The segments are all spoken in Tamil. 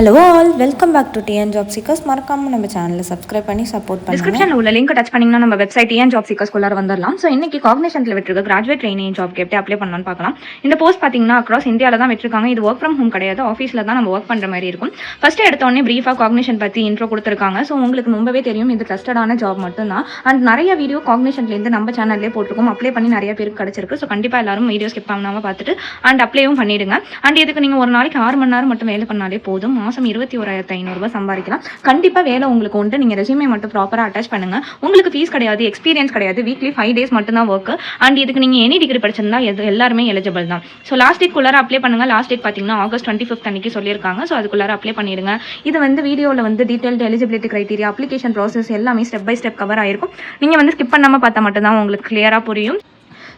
Hello all welcome back to TN job seekers மறக்காம நம்ம சேனலை சப்ஸ்கிரைப் பண்ணி சப்போர்ட் பண்ணுங்க. டிஸ்கிரிப்ஷனில் உள்ள லிங்க் டச் பண்ணிங்கன்னா நம்ம வெப்சைட் ஏன் ஜாப் சீக்கர்ஸ்குள்ளார வந்துடலாம் ஸோ இன்னைக்கு காக்னேஷனில் விட்டுருக்க கிராஜுவேட் ட்ரைனிங் ஜாப் எப்படி அப்ளை பண்ணலாம்னு பார்க்கலாம். இந்த போஸ்ட் பார்த்தீங்கன்னா அக்ராஸ் இந்தியாவில் தான் விட்டுருக்காங்க. இது ஒர்க் ஃப்ரம் ஹோம் கிடையாது. ஆஃபீஸில் தான் நம்ம ஒர்க் பண்ணுற மாதிரி இருக்கும். ஃபர்ஸ்ட் எடுத்தோடனே ப்ரீஃபாக காக்னேஷன் பற்றி இன்ட்ரோ கொடுத்துருக்காங்க. ஸோ உங்களுக்கு ரொம்பவே தெரியும் இது ட்ரஸ்டடான ஜாப் மட்டும்தான். அண்ட் நிறைய வீடியோ காக்னிஷன்லேருந்து நம்ம சேனல்லே போட்டிருக்கோம். அப்ளை பண்ணி நிறைய பேருக்கு கிடச்சிருக்கு. ஸோ கண்டிப்பாக எல்லாரும் வீடியோ ஸ்கிப் பண்ணாமல் பார்த்துட்டு அண்ட் அப்ளையும் பண்ணிடுங்க. அண்ட் இதுக்கு நீங்கள் ஒரு நாளைக்கு ஆறு மணி நேரம் மட்டும் வேலை பண்ணாலே போதும். மாதம் இருபத்தி ஓராயிரத்து ஐநூறுரூவா சம்பாதிக்கலாம். கண்டிப்பாக வேலை உங்களுக்கு உண்டு. நீங்கள் ரெசியூமே மட்டும் ப்ராப்பராக அட்டாச் பண்ணுங்க. உங்களுக்கு ஃபீஸ் கிடையாது எக்ஸ்பீரியன்ஸ் கிடையாது. வீக்லி ஃபைவ் டேஸ் மட்டும்தான் ஒர்க்கு அண்ட் இதுக்கு நீங்கள் எனி டிகிரி படிச்சிருந்தா எது எல்லாருமே எலிஜிபிள் தான். ஸோ லாஸ்ட் டேட் குள்ளார அப்ளை பண்ணுங்க. லாஸ்ட் டேட் பார்த்தீங்கன்னா ஆகஸ்ட் டுவெண்ட்டி ஃபிஃப்த் அன்னைக்கு சொல்லியிருக்காங்க. ஸோ அதுக்குள்ளார அப்ளை பண்ணிடுங்க. இது வந்து வீடியோவில் வந்து detailed eligibility criteria application process எல்லாமே ஸ்டெப் பை ஸ்டெப் கவர் ஆயிருக்கும். நீங்கள் வந்து ஸ்கிப் பண்ணாமல் பார்த்தா மட்டும்தான் உங்களுக்கு கிளியராக புரியும்.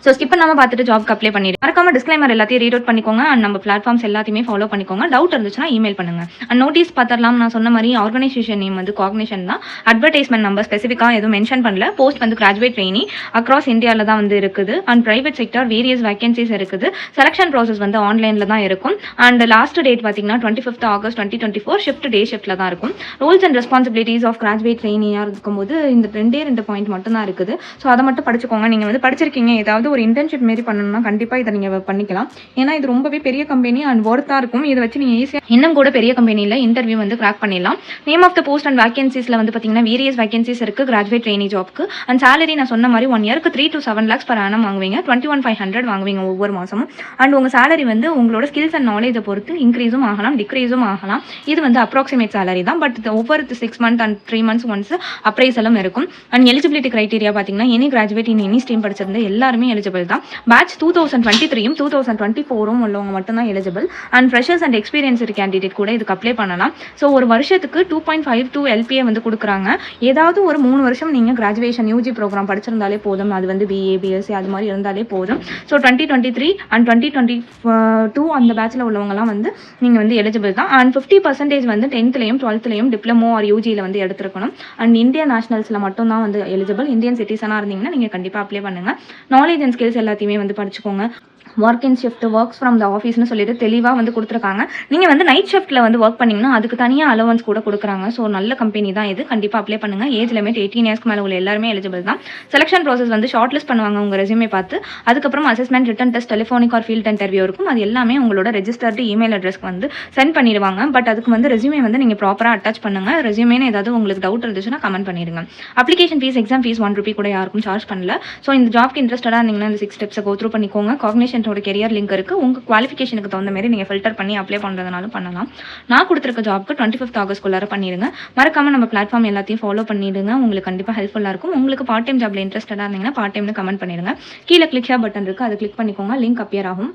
ஸோ ஸ்கிப் பண்ணாமல் பார்த்துட்டு ஜாப்க்கு அப்ளை பண்ணிடு. மறக்காம டிஸ்க்ளைமர் எல்லாத்தையும் ரீட் அவுட் பண்ணிக்கோங்க. அண்ட் நம்ம பிளாட்ஃபார்ம்ஸ் எல்லாத்தையுமே ஃபாலோ பண்ணிக்கோங்க. டவுட் இருந்துச்சுன்னா இமெயில் பண்ணுங்க. அண்ட் நோட்டீஸ் பார்த்துடலாம். நான் சொன்ன மாதிரி ஆர்கனைசேஷன் நேம் வந்து காக்னேஷன் தான். அட்வர்டைஸ்மெண்ட் நம்பர் ஸ்பெசிஃபிக்காக எதுவும் மென்ஷன் பண்ணல. போஸ்ட் வந்து கிராஜுவேட் ட்ரெயினி அக்ராஸ் இந்தியாவில் தான் வந்து இருக்குது. And private sector various vacancies இருக்குது. செலக்ஷன் ப்ராசஸ் வந்து ஆன்லைனில் தான் இருக்கும். அண்ட் லாஸ்ட் டேட் பார்த்தீங்கன்னா twenty fifth August twenty twenty four shift day ஷிஃப்ட்டில் தான் இருக்கும். Roles and responsibilities of graduate ட்ரெயினியாக இருக்கும்போது இந்த ரெண்டே ரெண்டு பாயிண்ட் மட்டும் தான் இருக்குது. ஸோ அதை மட்டும் படிச்சுக்கோங்க. நீங்கள் வந்து படிச்சிருக்கீங்க. ஏதாவது ஒரு இன்டர்ன்ஷிப் மாரி பண்ணணும்னா கண்டிப்பாக இதை நீங்கள் பண்ணிக்கலாம். ஏன்னா இது ரொம்பவே பெரிய கம்பெனி அண்ட் ஒர்த்தாக இருக்கும். இதை வச்சு நீங்கள் ஈஸியாக இன்னும் கூட பெரிய கம்பெனியில் இன்டர்வியூ வந்து கிராக் பண்ணிடலாம். Name of the post and வேகன்சிஸில் வந்து பார்த்தீங்கன்னா வேரியஸ் வேகன்சிஸ் இருக்குது கிராஜுவேட் ட்ரெயினி ஜாப்க்கு அண்ட் சேலரி நான் சொன்ன மாதிரி ஒன் இயருக்கு three to seven lakhs per annum வாங்குவீங்க. டுவெண்ட்டி ஒன் ஃபைவ் ஹண்ட்ரட் வாங்குவீங்க ஒவ்வொரு மாதமும் அண்ட் உங்கள் சாலரி வந்து உங்களோட ஸ்கில்ஸ் அண்ட் நாலேஜை பொறுத்து இன்க்ரீஸும் ஆகலாம் டிக்ரீஸும் ஆகலாம். இது வந்து அப்ராக்சிமேட் சாலரி தான். பட் ஒவ்வொரு six month and three months once அப்ரைசலும் இருக்கும். அண்ட் எலிஜிபிலிட்டி கிரைட்டீரியா பார்த்தீங்கன்னா any graduate in any stream படிச்சிருந்த எல்லாருமே எலிஜிபிள் தான். பேட்ச் டூ தௌசண்ட் டுவெண்ட்டி த்ரீயும் டூ தௌசண்ட் டுவெண்ட்டி ஃபோரும் உள்ளவங்க மட்டும்தான் eligible and freshers and experience candidate கூட இதுக்கு அப்ளை பண்ணலாம். ஸோ ஒரு வருஷத்துக்கு two point five two LPA வந்து கொடுக்குறாங்க. ஏதாவது ஒரு மூணு வருஷம் நீங்கள் கிராஜுவேஷன் யூஜி ப்ரோக்ராம் படிச்சிருந்தாலே போதும். அது வந்து பிஏ பிஎஸ்சி அது மாதிரி இருந்தாலே போதும். So twenty twenty three and twenty twenty two அந்த பேட்சில் உள்ளவங்கலாம் வந்து நீங்கள் வந்து எலிஜிபிள் தான். அண்ட் ஃபிஃப்டி பர்சன்டேஜ் வந்து டென்த்லையும் டுவெல்த்லையும் டிப்ளமோ ஆர் யூஜியில் வந்து எடுத்துருக்கணும். அண்ட் இந்தியன் நேஷனல்ஸில் மட்டும் தான் வந்து எலிஜிபிள் இந்தியன் சிட்டிசனாக இருந்தீங்கன்னா நீங்கள் கண்டிப்பாக அப்ளை பண்ணுங்கள் நாலேஜ் அண்ட் ஸ்கில்ஸ் எல்லாத்தையுமே வந்து படிச்சுக்கோங்க. Work in shift works from the ஆஃபீஸ்னு சொல்லிட்டு தெளிவாக வந்து கொடுத்துருக்காங்க. நீங்கள் வந்து நைட் ஷிஃப்ட்டில் வந்து ஒர்க் பண்ணிங்கன்னா அதுக்கு தனியாக அலவன்ஸ் கூட கொடுக்குறாங்க. ஸோ நல்ல கம்பெனி தான் இது. கண்டிப்பாக அப்ளை பண்ணுங்கள் ஏஜ் லிமிட் எயிட்டீன் இயர்ஸ்க்கு மேலே உள்ள எல்லாருமே எலிஜிபிள் தான். செலெக்ஷன் ப்ராசஸ் வந்து ஷார்ட் லிஸ்ட் பண்ணுவாங்க உங்கள் ரெஸ்யூமே பார்த்து. அதுக்கப்புறம் assessment written test telephonic or field interview இருக்கும். அது எல்லாமே உங்களோட ரெஜிஸ்டர்டு இமெயில் அட்ரஸ்க்கு வந்து சென்ட் பண்ணிடுவாங்க. பட் அதுக்கு வந்து ரெஸ்யூமே வந்து நீங்கள் ப்ராப்பராக அட்டாச் பண்ணுங்கள் ரெஸ்யூமேனு ஏதாவது உங்களுக்கு டவுட் இருந்துச்சுன்னா கமெண்ட் பண்ணிடுங்க. Application fee exam fee one rupee கூட யாருக்கும் சார்ஜ் பண்ணல. ஸோ இந்த ஜாப்க்கு இன்ட்ரெஸ்டடாக இருந்தீங்கன்னா இந்த சிக்ஸ் ஸ்டெப்ஸை கோ த்ரூ பண்ணிக்கோங்க. காக்னேஷனோட கெரியர் லிங்க் இருக்குது உங்கள் குவாலிஃபிகேஷனுக்கு தகுந்த மாதிரி நீங்கள் ஃபில்டர் பண்ணி அப்ளை பண்ணுறதுனாலும் பண்ணலாம். நான் கொடுத்துருக்க ஜாப்க்கு டுவெண்ட்டி ஃபிஃப்த் ஆகஸ்ட்குள்ளார பண்ணிடுங்க. மறக்காமல் நம்ம பிளாட்ஃபார்ம் எல்லாத்தையும் ஃபாலோ பண்ணிடுங்க. உங்களுக்கு கண்டிப்பாக ஹெல்ப்ஃபுல்லாக இருக்கும். உங்களுக்கு பார்ட் டைம் ஜாப்ல இன்ட்ரெஸ்டடாக இருந்தீங்கன்னா பார்ட் டைம்னு கமெண்ட் பண்ணிடுங்க. கீழே கிளிக் பட்டன் இருக்குது அதை கிளிக் பண்ணிக்கோங்க. லிங்க் அப்பியர் ஆகும்.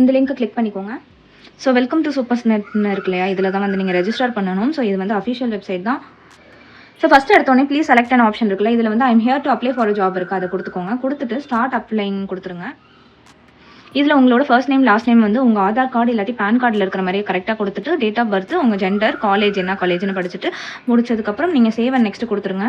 இந்த லிங்க்கை கிளிக் பண்ணிக்கோங்க. ஸோ வெல்கம் டு சூப்பர்ஸ் நெட்னு இருக்கு இல்லையா? இதில் தான் வந்து நீங்கள் ரெஜிஸ்டர் பண்ணணும். ஸோ இது வந்து அஃபிஷியல் வெப்சைட் தான். ஸோ ஃபஸ்ட் எடுத்தோடனே ப்ளீஸ் செலக்ட் அன் ஆப்ஷன் இருக்குல்ல இதில் வந்து I'm here to apply for job இருக்குது அதை கொடுத்துக்கோங்க. கொடுத்துட்டு ஸ்டார்ட் அப்ளைங் கொடுத்துருங்க. இதில் உங்களோட ஃபர்ஸ்ட் நேம் லாஸ்ட் நேம் வந்து உங்கள் ஆதார் கார்டு இல்லாட்டி பேன் கார்டில் இருக்கிற மாதிரியே கரெக்டாக கொடுத்துட்டு டேட் ஆஃப் பர்த் உங்கள் ஜெண்டர் காலேஜ் என்ன காலேஜ்னு படிச்சுட்டு முடிச்சதுக்கப்புறம் நீங்கள் சேவ் அண்ட் நெக்ஸ்ட் கொடுத்துருங்க.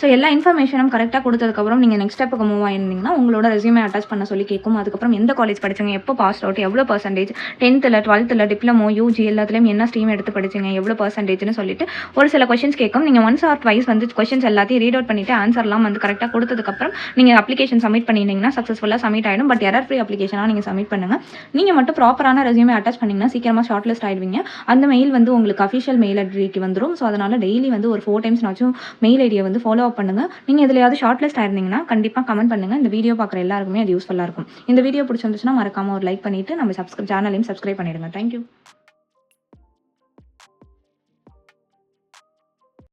ஸோ எல்லா இன்ஃபர்மேஷனும் கரெக்டாக கொடுத்ததுக்கப்புறம் நீங்கள் நெக்ஸ்ட் ஸ்டெப்புக்கு மூவ் ஆயிருந்தீங்கன்னா உங்களோட ரெஸ்யூமே அட்டாச் பண்ண சொல்லி கேட்கும். அதுக்கப்புறம் எந்த காலேஜ் படிச்சீங்க எப்போ பாஸ் அவுட் எவ்வளோ பர்சன்டேஜ் டென்த்தில் டுவெல்த்தில் டிப்ளமோ யூஜி எல்லாத்துலேயும் என்ன ஸ்ட்ரீம் எடுத்து படிச்சீங்க எவ்வளோ பர்சன்டேஜ்னு சொல்லிட்டு ஒரு சில கொஷின்ஸ் கேட்கும். நீங்கள் ஒன்ஸ் ஆர் ட்வைஸ் வந்து கொஷின்ஸ் எல்லாத்தையும் ரீட் அவுட் பண்ணிவிட்டு ஆன்சர்லாம் வந்து கரெக்டாக கொடுத்ததுக்கப்புறம் நீங்கள் அப்ளிகேஷன் சப்மிட் பண்ணியிருந்தீங்கன்னா சக்ஸஸ்ஃபுல்லாக சப்மிட் ஆகிடும் பட் எரர் ஃப்ரீ அப்ளிகேஷனாக நீங்கள் சப்மிட் பண்ணுங்கள் நீங்கள் மட்டும் ப்ராப்பரான ரெஸ்யூமே அட்டாச் பண்ணிங்கன்னா சீக்கிரமாக ஷார்ட் லிஸ்ட் ஆயிடுவீங்க. அந்த மெயில் வந்து உங்களுக்கு அஃபிஷியல் மெயில் ஐடிக்கு வந்துடும் ஸோ அதனால் டெய்லி வந்து ஒரு ஃபோர் டைம்ஸ் நாச்சும் மெயில் ஐடியை வந்து ஃபாலோ அப் பண்ணுங்கள் நீங்கள் எதுலையாவது ஷார்ட் லிஸ்ட் ஆயிருந்தீங்கன்னா கண்டிப்பாக கமெண்ட் பண்ணுங்கள் இந்த வீடியோ பார்க்குற எல்லாருக்குமே அது யூஸ்ஃபுல்லாக இருக்கும். இந்த வீடியோ பிடிச்சிருந்துச்சுன்னா மறக்காம ஒரு லைக் பண்ணிவிட்டு நம்ம சப்ஸ்கிரைப் சேனலையும் சப்ஸ்கிரைப் பண்ணிடுங்க. தேங்க்யூ